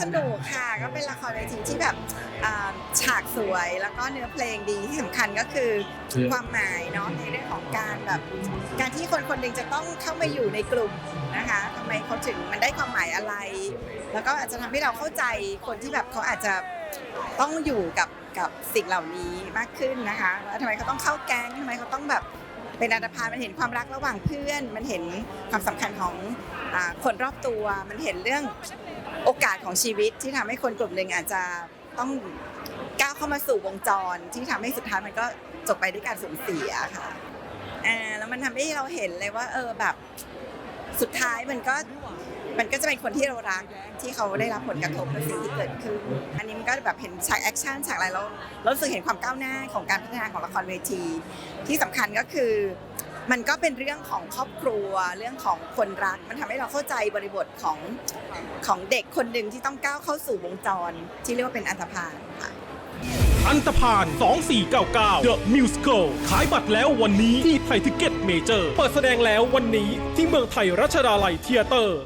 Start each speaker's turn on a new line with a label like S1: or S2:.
S1: สนุกค่ะ ก็เป็นละครเวทีที่แบบอ่าฉากสวยแล้วก็เนื้อเพลงดีที่สำคัญก็คือความหมายเนาะในเรื่องของการแบบการที่คนคนหนึ่งจะต้องเข้ามาอยู่ในกลุ่มนะคะทำไมเขาถึงมันได้ความหมายอะไร แล้วก็อาจจะทำให้เราเข้าใจคนที่แบบเขาอาจจะต้องอยู่กับกับสิ่งเหล่านี้มากขึ้นนะคะว่าทำไมเขาต้องเข้าแก๊งทำไมเขาต้องแบบ เป็นอันธพาลมันเห็นความรักระหว่างเพื่อน มันเห็นความสำคัญของอาคนรอบตัว มันเห็นเรื่อง โอกาสของชีวิตที่ทำให้คนกลุ่มหนึ่งอาจจะต้องก้าวเข้ามาสู่วงจร ที่ทำให้สุดท้ายมันก็จบไปด้วยการสูญเสียค่ะอ่าแล้วมันทำให้เราเห็นเลยว่า เออแบบสุดท้ายมันก็มันก็จะเป็นคนที่เรารักที่เขาได้รับผลกระทบกับสิ่งที่เกิดขึ้น อันนี้มันก็แบบเห็นฉากแอคชั่นฉากอะไรแล้วเรารู้สึกเห็นความก้าวหน้าของการพัฒนาของละครเวที ที่สำคัญก็คือ มันก็เป็นเรื่องของครอบครัวเรื่องของคนรัก มันทำให้เราเข้าใจบริบทของของเด็กคนหนึ่งที่ต้องก้าวเข้าสู่วงจร ที่เรียกว่าเป็นอันธพาลค่ะ
S2: อันตพาน 2499 The Musical ขายบัตรแล้ววันนี้ที่ไทยทิเก็ตเมเจอร์ เปิดแสดงแล้ววันนี้ที่เมืองไทยรัชดาลัยเทียเตอร์